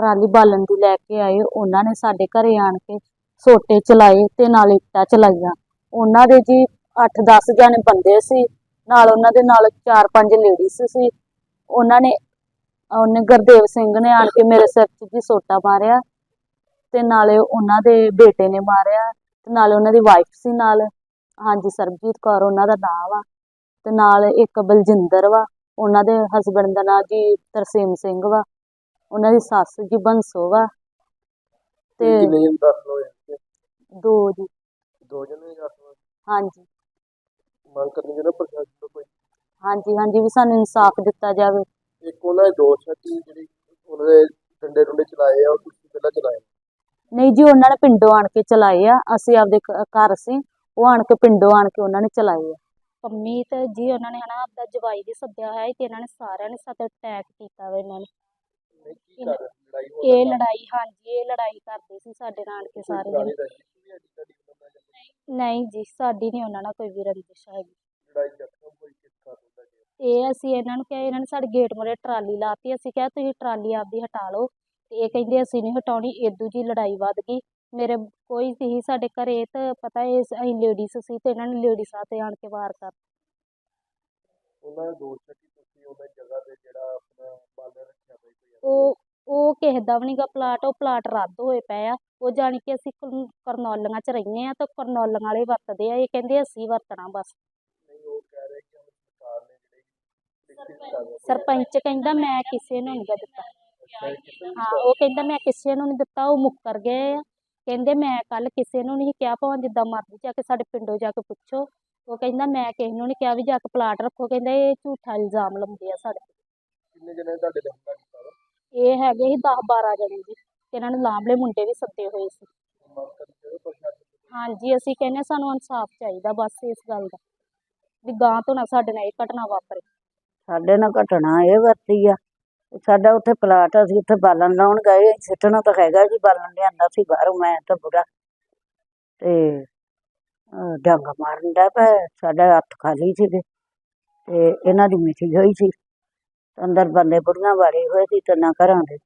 ਪਰਾਲੀ ਬਾਲਣ ਦੀ ਲੈ ਕੇ ਆਏ, ਉਹਨਾਂ ਨੇ ਸਾਡੇ ਘਰੇ ਆਣ ਕੇ ਸੋਟੇ ਚਲਾਏ ਤੇ ਨਾਲ ਇੱਟਾਂ ਚਲਾਈਆਂ। ਉਹਨਾਂ ਦੇ ਜੀ 8-10 ਜਣੇ ਬੰਦੇ ਸੀ, ਨਾਲ ਉਹਨਾਂ ਦੇ ਨਾਲ 4-5 ਲੇਡੀਜ਼ ਸੀ। ਉਹਨਾਂ ਨੇ, ਉਹਨੇ ਗੁਰਦੇਵ ਸਿੰਘ ਨੇ ਆਣ ਕੇ ਮੇਰੇ ਸਿਰ 'ਚ ਜੀ ਸੋਟਾ ਮਾਰਿਆ ਤੇ ਨਾਲੇ ਉਹਨਾਂ ਦੇ ਬੇਟੇ ਨੇ ਮਾਰਿਆ ਤੇ ਨਾਲੇ ਉਹਨਾਂ ਦੀ ਵਾਈਫ ਸੀ ਨਾਲ। ਹਾਂਜੀ, ਸਰਬਜੀਤ ਕੌਰ ਉਹਨਾਂ ਦਾ ਨਾਮ ਵਾ ਤੇ ਨਾਲ ਇੱਕ ਬਲਜਿੰਦਰ ਵਾ, ਉਹਨਾਂ ਦੇ ਹਸਬੰਡ ਦਾ ਨਾਂ ਜੀ ਤਰਸੇਮ ਸਿੰਘ ਵਾ। ਉਹਨਾਂ ਦੀ ਸੱਸ ਜੀ ਬੰਸੋ ਵਾ ਤੇ ਕਿੰਨੇ ਜਣ? ਦੋ ਜੀ। ਦੋ ਜਣੇ ਹੋਏ ਹਾਂਜੀ। ਮੰਗ ਕਰਨੀ ਜਿਹੜਾ ਪ੍ਰਸ਼ਾਸਨ ਤੋਂ ਕੋਈ? ਹਾਂਜੀ ਹਾਂਜੀ ਵੀ ਸਾਨੂੰ ਇਨਸਾਫ ਦਿੱਤਾ ਜਾਵੇ। ਇੱਕ ਉਹਨਾਂ ਦੇ ਦੋਸਤ ਹੈ ਕਿ ਜਿਹੜੀ ਉਹਨਾਂ ਦੇ ਡੰਡੇ ਡੁੰਡੇ ਚਲਾਏ ਆ ਉਹ ਤੁਸੀਂ ਪਹਿਲਾਂ ਚਲਾਏ? ਨਹੀਂ ਜੀ ਉਹਨਾਂ ਨੇ ਪਿੰਡੋਂ ਆਣ ਕੇ ਚਲਾਏ ਆ। ਅਸੀਂ ਆਪਦੇ ਘ- ਘਰ ਸੀ ਉਹ ਆਣ ਕੇ ਪਿੰਡੋਂ ਆਣ ਕੇ ਉਹਨਾਂ ਨੇ ਚਲਾਏ ਆ। ਪੰਮੀ ਤੇ ਜੀ ਉਹਨਾਂ ਨੇ ਹਨਾ ਆਪਦਾ ਜਵਾਈ ਵੀ ਸੱਦਿਆ ਹੋਇਆ ਸੀ ਤੇ ਇਹਨਾਂ ਨੇ ਸਾਰਿਆਂ ਨੇ ਸਾਡੇ ਅਟੈਕ ਕੀਤਾ ਵਾ ਇਹਨਾਂ ਨੇ। ਨਹੀਂ ਕੀ ਕਰ ਲੜਾਈ ਹੋ ਇਹ ਲੜਾਈ ਹਾਂਜੀ ਇਹ ਲੜਾਈ ਕਰਦੇ ਸੀ ਸਾਡੇ ਨਾਲ ਕੇ ਸਾਰੇ ਜਣੇ। ਨਹੀਂ ਜੀ ਸਾਡੀ ਨਹੀਂ ਉਹਨਾਂ ਨਾਲ ਕੋਈ ਵੀ ਰੰਜਿਸ਼ ਹੈਗੀ। ਲੜਾਈ ਜ਼ਖਮ ਹੋਈ ਕਿਸ ਕਾਰਨ ਦਾ ਜੀ ਇਹ ਅਸੀਂ ਇਹਨਾਂ ਨੂੰ ਕਿਹਾ ਇਹਨਾਂ ਨੇ ਸਾਡੇ ਗੇਟ ਮੂਹਰੇ ਟਰਾਲੀ ਲਾਤੀ ਅਸੀਂ ਕਿਹਾ ਤੁਸੀਂ ਟਰਾਲੀ ਆਪਦੀ ਹਟਾ ਲਓ। ਤੇ ਇਹ ਕਹਿੰਦੇ ਅਸੀਂ ਨਹੀਂ ਹਟਾਉਣੀ ਏਦੂ ਜੀ ਲੜਾਈ ਵੱਧ ਗਈ। ਮੇਰੇ ਕੋਈ ਸੀ ਸਾਡੇ ਘਰੇ ਤੇ ਪਤਾ ਇਹ ਅਸੀਂ ਲੇਡੀਜ਼ ਸੀ ਤੇ ਇਹਨਾਂ ਨੇ ਲੇਡੀਜ਼ਾਂ ਤੇ ਆਣ ਕੇ ਵਾਰ ਕਰ ਉਹਨਾਂ ਦੇ ਹੈ ਕਿ ਤੁਸੀਂ ਉਹਨਾਂ ਜਗ੍ਹਾ ਤੇ ਜਿਹੜਾ ਆਪਣਾ ਬਾਲਣ ਰੱਖਿਆ ਹੋਇਆ ਕੋਈ ਉਹ ਉਹ ਕਿਸੇ ਦਾ ਵੀ ਨਹੀਂਗਾ ਪਲਾਟ ਉਹ ਪਲਾਟ ਰੱਦ ਹੋਏ ਪਏ ਆ। ਉਹ ਜਾਣੀ ਕਿ ਅਸੀਂ ਕਰਨੌਲੀਆਂ 'ਚ ਰਹਿੰਦੇ ਆ ਤਾਂ ਕਰਨੌਲੀਆਂ ਵਾਲੇ ਵਰਤਦੇ ਆ। ਇਹ ਕਹਿੰਦੇ ਅਸੀਂ ਵਰਤਣਾ ਬਸ। ਨਹੀਂ ਉਹ ਕਹਿ ਰਹੇ ਕਿ ਹੁਣ ਸਰਕਾਰ ਨੇ ਜਿਹੜੀ ਲਿਖਤੀ ਕਰ ਸਰਪੰਚ ਕਹਿੰਦਾ ਮੈਂ ਕਿਸੇ ਨੂੰ ਨਹੀਂ ਗਾ ਦਿੱਤਾ। ਹਾਂ ਉਹ ਕਹਿੰਦਾ ਮੈਂ ਕਿਸੇ ਨੂੰ ਨਹੀਂ ਦਿੱਤਾ ਉਹ ਮੁੱਕਰ ਗਏ ਆ। ਕਹਿੰਦੇ ਮੈਂ ਕੱਲ ਕਿਸੇ ਨੂੰ ਨਹੀਂ ਕਿਹਾ ਭਾਵੇਂ ਜਿੱਦਾਂ ਮਰਜ਼ੀ ਜਾ ਕੇ ਸਾਡੇ ਪਿੰਡੋਂ ਜਾ ਕੇ ਪੁੱਛੋ। ਉਹ ਕਹਿੰਦਾ ਮੈਂ ਕਿਸੇ ਨੂੰ ਨਹੀਂ ਕਿਹਾ ਵੀ ਜਾ ਕੇ ਪਲਾਟ ਰੱਖੋ। ਕਹਿੰਦਾ ਇਹ ਝੂਠਾ ਇਲਜ਼ਾਮ ਲਾਉਂਦੇ ਆ ਸਾਡੇ ਤੇ। ਕਿੰਨੇ ਜਣੇ ਤੁਹਾਡੇ ਦੇ ਵਾ ਇਹ ਹੈਗੇ ਸੀ 10 12 ਜਣੇ ਜੀ ਤੇ ਇਹਨਾਂ ਨੂੰ ਲਾਂਭਲੇ ਮੁੰਡੇ ਵੀ ਸੱਦੇ ਹੋਏ ਸੀ। ਮੰਗ ਹਾਂਜੀ ਅਸੀਂ ਕਹਿੰਦੇ ਸਾਨੂੰ ਇਨਸਾਫ ਚਾਹੀਦਾ ਬਸ ਇਸ ਗੱਲ ਦਾ ਵੀ ਗਾਂ ਤੋਂ ਨਾ ਸਾਡੇ ਨਾਲ ਇਹ ਘਟਨਾ ਵਾਪਰੇ। ਸਾਡੇ ਨਾਲ ਘਟਨਾ ਇਹ ਵਰਤੀ ਆ। ਸਾਡਾ ਉੱਥੇ ਪਲਾਟ ਆ, ਅਸੀਂ ਉੱਥੇ ਬਾਲਣ ਲਾਉਣ ਗਏ। ਸਿੱਟਣਾ ਤਾਂ ਹੈਗਾ ਜੀ ਬਾਲਣ ਲਿਆਂਦਾ ਸੀ ਬਾਹਰੋਂ ਮੈਂ ਤਾਂ ਬੁੜਾ ਤੇ ਅਹ ਡੰਗ ਮਾਰਨ ਦਾ ਪਿਆ ਸਾਡਾ ਹੱਥ ਖਾਲੀ ਸੀਗੇ। ਤੇ ਇਹਨਾਂ ਦੀ ਮਿੱਠੀ ਹੋਈ ਸੀ। ਅੰਦਰ ਬੰਦੇ ਬੁੜੀਆਂ ਵਾਰੇ ਹੋਏ ਸੀ ਤਿੰਨਾਂ ਘਰਾਂ ਦੇ।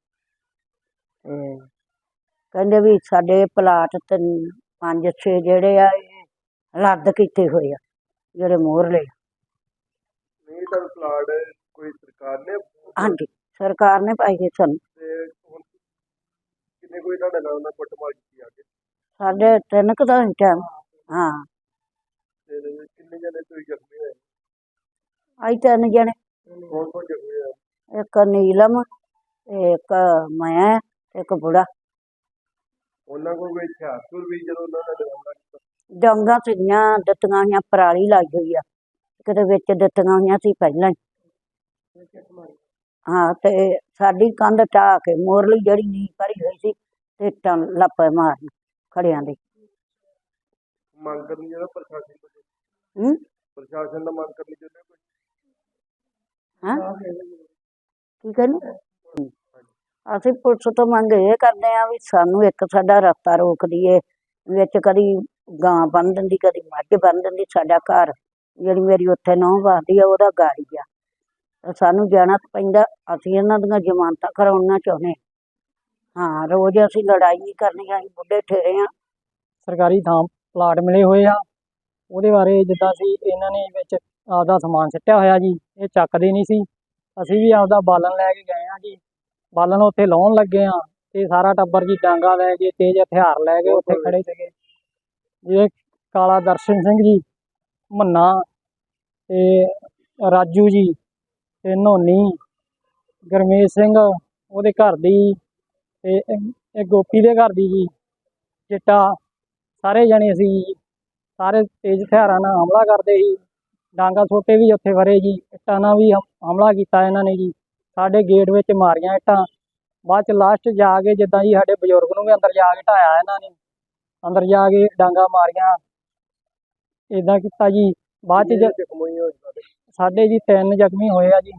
ਤੇ ਕਹਿੰਦੇ ਵੀ ਸਾਡੇ ਪਲਾਟ ਤੇ ਪੰਜ ਛੇ ਜਿਹੜੇ ਆ ਇਹ ਰੱਦ ਕੀਤੇ ਹੋਏ ਆ ਜਿਹੜੇ ਮੋਹਰਲੇ ਆ। ਨਹੀਂ ਤਾਂ ਪਲਾਟ ਕੋਈ ਸਰਕਾਰ ਨੇ ਹਾਂਜੀ ਸਰਕਾਰ ਨੇ ਪਾਈ ਸਾਨੂੰ। ਤੇ ਹੁਣ ਕਿੰਨੇ ਕੋਈ ਤੁਹਾਡੇ ਨਾਲ ਉਹਨਾਂ ਕੁੱਟਮਾਰ ਕੀਤੀ ਆ ਕੇ? ਸਾਡੇ ਤਿੰਨ ਕੁ ਦਾ ਟਾਈਮ ਹਾਂ। ਤੇ ਕਿੰਨੇ ਜਣੇ ਤੁਸੀਂ ਜ਼ਖਮੀ ਹੋਏ? ਅਸੀਂ ਤਿੰਨ ਜਣੇ। ਕੌਣ ਕੌਣ ਜ਼ਖਮੀ ਇੱਕ ਨੀਲਮ ਤੇ ਇੱਕ ਮੈਂ ਤੇ ਇੱਕ ਬੁੜਾ। ਉਹਨਾਂ ਕੋਲ ਕੋਈ ਹਥਿਆਰ ਵੀ ਜਦੋਂ ਉਹਨਾਂ ਨੇ ਹਮਲਾ ਕੀਤਾ ਡਾਂਗਾਂ ਸੀਗੀਆਂ ਦਿੱਤੀਆਂ ਹੋਈਆਂ ਪਰਾਲੀ ਲਾਈ ਹੋਈ ਆ। ਕਿਤੇ ਵਿੱਚ ਦਿੱਤੀਆਂ ਹੋਈਆਂ ਸੀ ਪਹਿਲਾਂ ਹੀ। ਹਾਂ ਤੇ ਸਾਡੀ ਕੰਧ ਢਾਹ ਕੇ ਮੋਰਲੀ ਜਿਹੜੀ ਨੀ ਭਰੀ ਹੋਈ ਸੀ ਤੇ ਟਾਂ ਲੱਪੇ ਮਾਰਨ ਖੜਿਆਂ ਦੇ। ਮੰਗ ਕਰਨੀ ਜਿਹੜਾ ਪ੍ਰਸ਼ਾਸਨ ਤੋਂ ਹੂੰ? ਪ੍ਰਸ਼ਾਸਨ ਦਾ ਮੰਗ ਕਰਨੀ ਚਾਹੁੰਦੇ ਹੋ ਕੋਈ ਹਾਂ ਕੀ ਅਸੀਂ ਪੁਲਿਸ ਤੋਂ ਮੰਗ ਇਹ ਕਰਦੇ ਆ ਵੀ ਸਾਨੂੰ ਇੱਕ ਸਾਡਾ ਰਸਤਾ ਰੋਕ ਦਈਏ ਵਿੱਚ ਕਦੀ ਗਾਂ ਬੰਨ ਦਿੰਦੀ, ਕਦੀ ਮੱਝ ਬੰਨ ਦਿੰਦੀ, ਸਾਡਾ ਘਰ ਜਿਹੜੀ ਮੇਰੀ ਉੱਥੇ ਨਹੁੰ ਵਸਦੀ ਆ, ਉਹਦਾ ਗਾੜੀ ਆ। ਸਾਨੂੰ ਜਾਣਾ ਪੈਂਦਾ, ਅਸੀਂ ਇਹਨਾਂ ਦੀਆਂ ਜ਼ਮਾਨਤਾਂ ਕਰਾਉਣਾ ਚਾਹੁੰਦੇ ਹਾਂ। ਹਾਂ, ਰੋਜ਼ ਅਸੀਂ ਲੜਾਈ ਨਹੀਂ ਕਰਨੀ, ਅਸੀਂ ਬੁੱਢੇ ਠੇਰੇ ਆ ਸਰਕਾਰੀ ਥਾਂ ਪਲਾਟ ਮਿਲੇ ਹੋਏ ਆ। ਉਹਦੇ ਬਾਰੇ ਜਿੱਦਾਂ ਸੀ ਇਹਨਾਂ ਨੇ ਵਿੱਚ ਆਪਦਾ ਸਮਾਨ ਸਿੱਟਿਆ ਹੋਇਆ ਜੀ, ਇਹ ਚੱਕਦੇ ਨਹੀਂ ਸੀ। ਅਸੀਂ ਵੀ ਆਪਦਾ ਬਾਲਣ ਲੈ ਕੇ ਗਏ ਆ ਜੀ। ਬਾਲਣ ਉੱਥੇ ਲਾਉਣ ਲੱਗੇ ਆ ਤੇ ਸਾਰਾ ਟੱਬਰ ਜੀ ਡਾਂਗਾ ਲੈ ਕੇ ਤੇਜ਼ ਹਥਿਆਰ ਲੈ ਕੇ ਉੱਥੇ ਖੜੇ ਸੀਗੇ। ਇਹ ਕਾਲਾ ਦਰਸ਼ਨ ਸਿੰਘ ਜੀ, ਮੰਨਾ ਤੇ ਰਾਜੂ ਜੀ ਤੇ ਨੋਨੀ, ਗਰਮੇਸ਼ ਸਿੰਘ ਉਹਦੇ ਘਰ ਦੀ ਤੇ ਇਹ ਗੋਪੀ ਦੇ ਘਰ ਦੀ ਜੀ ਚਿੱਟਾ ਸਾਰੇ ਜਣੇ ਅਸੀਂ ਸਾਰੇ ਤੇਜ਼ ਹਥਿਆਰਾਂ ਨਾਲ ਹਮਲਾ ਕਰਦੇ ਸੀ। ਡਾਂਗਾ ਛੋਟੇ ਵੀ ਉੱਥੇ ਵਰੇ ਜੀ ਇੱਟਾਂ ਨਾਲ ਵੀ ਹਮ- ਹਮਲਾ ਕੀਤਾ ਇਹਨਾਂ ਨੇ ਜੀ। ਸਾਡੇ ਗੇਟ ਵਿੱਚ ਮਾਰੀਆਂ ਇੱਟਾਂ। ਬਾਅਦ ਚ ਲਾਸਟ ਜਾ ਕੇ ਜਿੱਦਾਂ ਜੀ ਸਾਡੇ ਬਜ਼ੁਰਗ ਨੂੰ ਵੀ ਅੰਦਰ ਜਾ ਕੇ ਢਾਇਆ ਇਹਨਾਂ ਨੇ। ਅੰਦਰ ਜਾ ਕੇ ਡਾਂਗਾ ਮਾਰੀਆਂ। ਇਦਾਂ ਕੀਤਾ ਜੀ। ਬਾਅਦ ਚ ਸਾਡੇ ਜੀ ਤਿੰਨ ਜ਼ਖਮੀ ਹੋਏ ਆ ਜੀ।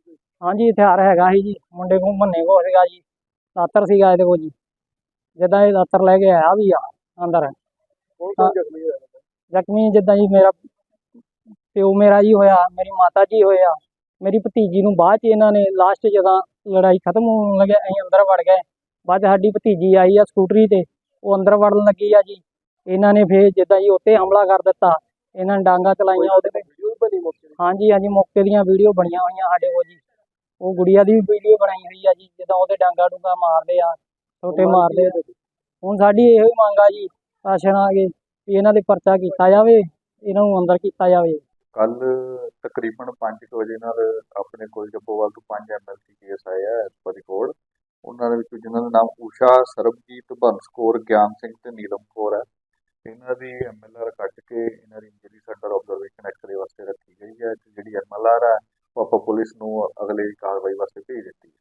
ਸੀ ਹਾਂਜੀ ਹਥਿਆਰ ਹੈਗਾ ਸੀ ਜੀ। ਮੁੰਡੇ ਕੋਲ ਮੰਨੇ ਕੋਲ ਸੀਗਾ ਜੀ। ਦਾਤਰ ਸੀਗਾ ਇਹਦੇ ਕੋਲ ਜੀ। ਜਿੱਦਾਂ ਇਹ ਦਾਤਰ ਲੈ ਕੇ ਆਇਆ ਵੀ ਆ ਅੰਦਰ। ਜ਼ਖਮੀ ਹੋਇਆ? ਜ਼ਖਮੀ ਜਿੱਦਾਂ ਜੀ ਮੇਰਾ ਪਿਓ ਮੇਰਾ ਜੀ ਹੋਇਆ ਮੇਰੀ ਮਾਤਾ ਜੀ ਹੋਇਆ ਮੇਰੀ ਭਤੀਜੀ ਨੂੰ ਬਾਅਦ ਚ ਇਹਨਾਂ ਨੇ ਲਾਸਟ ਜਦੋਂ ਲੜਾਈ ਖਤਮ ਹੋਣ ਲੱਗੇ ਅਸੀਂ ਅੰਦਰ ਵੜ ਗਏ। ਬਾਅਦ 'ਚ ਸਾਡੀ ਭਤੀਜੀ ਆਈ ਆ ਸਕੂਟਰੀ ਤੇ ਉਹ ਅੰਦਰ ਵੜਨ ਲੱਗੀ ਆ ਜੀ। ਇਹਨਾਂ ਨੇ ਫੇਰ ਜਿੱਦਾਂ ਜੀ ਉੱਤੇ ਹਮਲਾ ਕਰ ਦਿੱਤਾ ਇਹਨਾਂ ਨੇ ਡਾਂਗਾ ਚਲਾਈਆਂ ਉਹਦੇ ਤੇ। ਹਾਂਜੀ ਹਾਂਜੀ ਮੌਕੇ ਦੀਆਂ ਵੀਡੀਓ ਬਣੀਆਂ ਹੋਈਆਂ ਸਾਡੇ ਕੋਲ ਜੀ। ਉਹ ਗੁੜੀਆ ਦੀ ਵੀਡੀਓ ਬਣਾਈ ਹੋਈ ਆ ਜੀ ਜਿੱਦਾਂ ਉਹਦੇ ਡਾਂਗਾ ਡੂੰਗਾ ਮਾਰਦੇ ਆ ਛੋਟੇ ਮਾਰਦੇ ਹੁਣ ਸਾਡੀ ਇਹੋ ਹੀ ਮੰਗ ਆ ਜੀ ਸ਼ਾਸਨ ਆ ਕੇ ਵੀ ਇਹਨਾਂ ਦੇ ਪਰਚਾ ਕੀਤਾ ਜਾਵੇ, ਇਹਨਾਂ ਨੂੰ ਅੰਦਰ ਕੀਤਾ ਜਾਵੇ। ਕੱਲ ਤਕਰੀਬਨ 5 ਵਜੇ ਨਾਲ ਆਪਣੇ ਕੋਲ ਜੱਪੋਵਾਲ ਤੋਂ 5 ਐਮਐਲਸੀ ਕੇਸ ਆਏ ਆ ਐਸ ਪਰ ਰਿਕਾਰਡ ਉਹਨਾਂ ਦੇ ਵਿੱਚੋਂ ਜਿਨ੍ਹਾਂ ਦਾ ਨਾਮ ਊਸ਼ਾ, ਸਰਬਜੀਤ ਬੰਸਕੌਰ ਗਿਆਨ ਸਿੰਘ ਤੇ ਨੀਲਮ ਕੌਰ ਹੈ ਇਹਨਾਂ ਦੀ ਐਮਐਲਆਰ ਕੱਟ ਕੇ ਇਹਨਾਂ ਦੀ injury centre observation X ray ਵਾਸਤੇ ਰੱਖੀ ਗਈ ਹੈ ਤੇ ਜਿਹੜੀ ਐਮਐਲਆਰ ਹੈ ਉਹ ਆਪਾਂ ਪੁਲਿਸ ਨੂੰ ਅਗਲੇ ਕਾਰਵਾਈ ਵਾਸਤੇ ਭੇਜ ਦਿੱਤੀ।